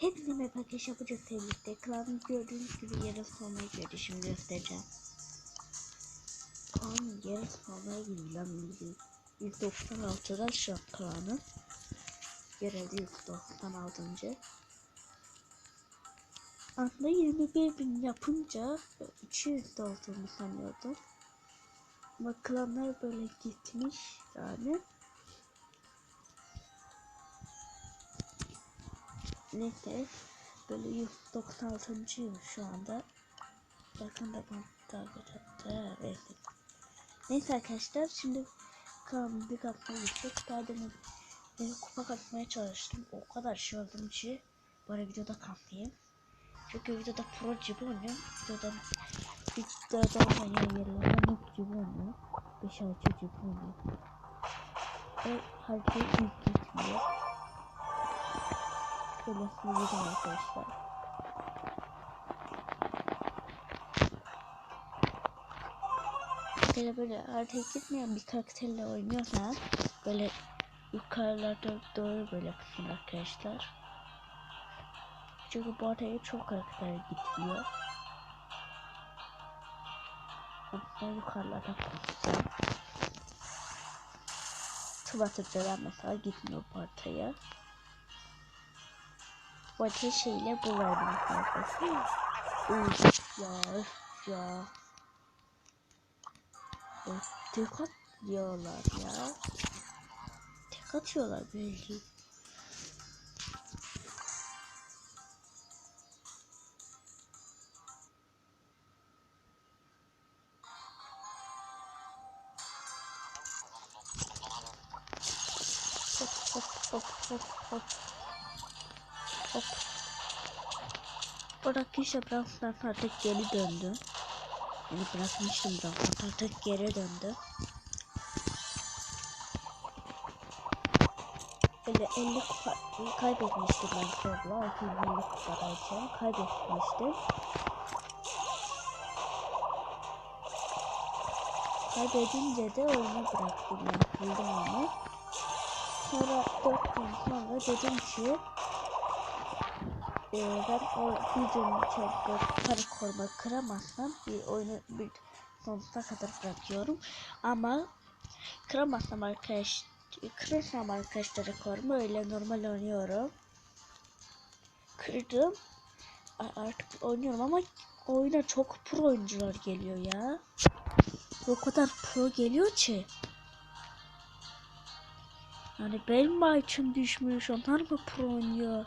Hepsi map arkadaş yapacağız birlikte. Klan gördüğünüz gibi yarı sonuna girdi. Şimdi göstereceğim. Klan yarı sonuna girdi lan bildiğin. 196'dan şu an klanı. Yerelde 196. Aslında 21 bin yapınca 200 de olduğunu sanıyordum. Ama klanlar böyle gitmiş yani. Neyse böyle 196. şu anda. Yakında bana hatta evet. Neyse arkadaşlar şimdi klanın bir katına gittik. Daha e, kupa katmaya çalıştım. O kadar şey oldum ki böyle videoda katlayayım. Çünkü videoda pro gibi oynuyorum. Videoda videoda oynayan yerlerde noob gibi oynuyor. 5 6 gibi oynuyor. Ve harita ilk gitmiyor. Şöyle sileceğim arkadaşlar. Böyle böyle haritaya gitmeyen bir karakterle oynuyorsan böyle yukarılarda doğru böyle kısım arkadaşlar. Çünkü bu haritaya çok karakter gitmiyor. Aslında yukarılarda kısım. Twitter'da mesela gitmiyor bu haritaya. Bu arada şeyle bu verdim arkadaşlar. Uf ya uf ya. Of, tek atıyorlar ya. Tek atıyorlar belki. Hop hop hop hop hop. Hop. İşte Brans'tan artık geri döndü. Yani bırakmıştım Brans'tan artık geri döndü. Böyle 50 kupa kaybetmiştim ben Sobla. 250 kupadayken kaybetmiştim. Kaybedince de oyunu bıraktım ben. Kıldım onu. Sonra 4 gün sonra dedim ki e, ben o videonun içerisinde para koruma kıramazsam bir oyunu bir sonsuza kadar bırakıyorum. Ama kıramazsam arkadaş kırırsam arkadaşlar rekorumu öyle normal oynuyorum. Kırdım. Artık oynuyorum ama oyuna çok pro oyuncular geliyor ya. O kadar pro geliyor ki. Yani benim IQ'm düşmüş onlar mı pro oynuyor?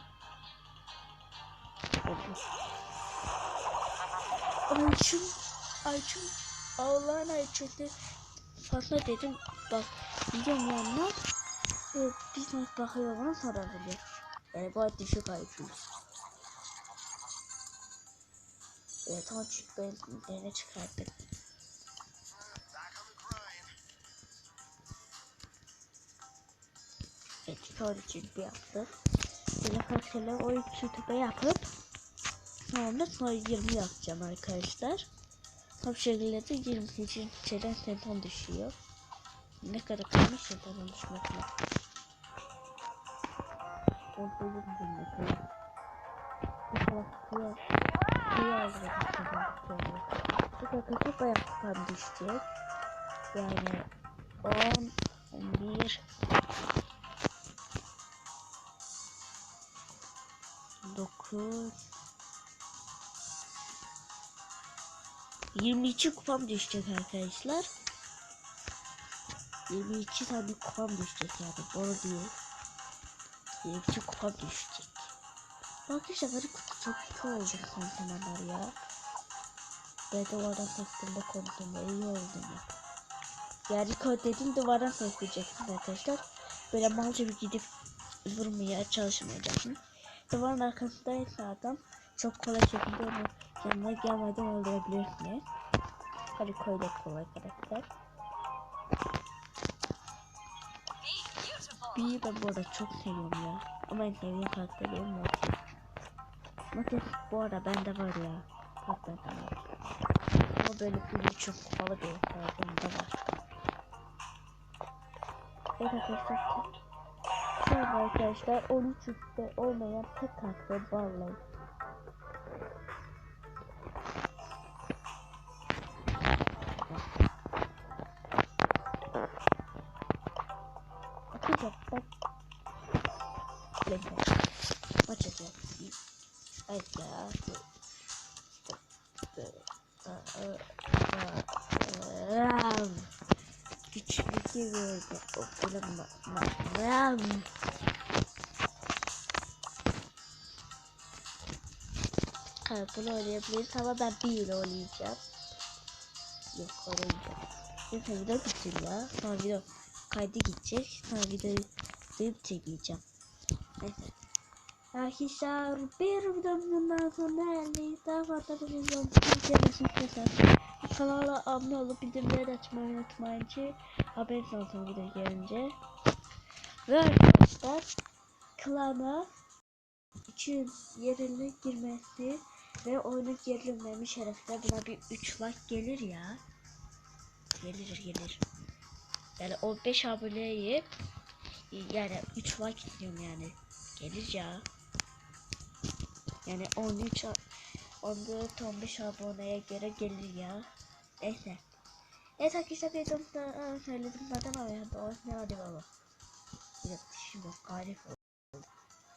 IQ'm IQ'm Allah'ın IQ'de fazla dedim bak biliyorum yanına e, biz nasıl bakıyor bana sonra biliyor. Yani bu düşük IQ. Evet ama ben yine çıkarttık. Evet şöyle çünkü yaptık. Böyle karakterler o iki tepe yapıp sonra sonra 20 yapacağım arkadaşlar. Top şekilde de 28 şeyden senton düşüyor. Ne kadar kalmış senton düşmekle. Orada yürüdüm ne kadar. Bu kadar kıyar. Bu düşecek. Yani 10, 11, 9 22 kupam düşecek arkadaşlar. 22 tane kupam düşecek yani doğru değil. 22 kupam düşecek. Arkadaşlar böyle çok olacak son zamanlar ya. Ben duvardan sektiğimde konuştuğumda iyi oldum ya. Yani kod dediğim duvardan sesleyeceksin arkadaşlar. Böyle malca bir gidip vurmaya çalışmayacaksın. Duvarın arkasındaysa adam çok kolay şekilde onu yanına gelmeden öldürebilirsiniz. Hadi koy da kolay karakter. Bir ben bu arada çok seviyorum ya. Ama en sevdiğim karakter benim Mortis. Mortis bu arada bende var ya. Bak var. Ama böyle bir çok havalı bir karakterim de var. Evet arkadaşlar. An arkadaşlar 13 üstte olmayan tek harfle bağlayın. Ya. Güçlü okulun ram. Evet bunu oynayabiliriz ama ben bir yıl oynayacağım. Yok oynayacağım. Neyse video bitsin ya. Sonra video kaydı gidecek. Sonra videoyu videoyu çekeceğim. Neyse. Arkadaşlar bir videomdan sonra geldik. Daha fazla bir videom izlemesi istiyorsanız kanala abone olup bildirimleri açmayı unutmayın ki haberiniz olsun video gelince. Ve arkadaşlar klana 200 yerine girmesi ve oyuna girilmemi şerefine buna bir 3 like gelir ya. Gelir gelir. Yani 15 aboneye yani 3 like istiyorum yani. Gelir ya. Yani 13 a- 14 15 aboneye göre gelir ya. Neyse. Evet arkadaşlar videomda aa, söyledim zaten ama ya doğru ne hadi baba. Bir dakika şimdi garip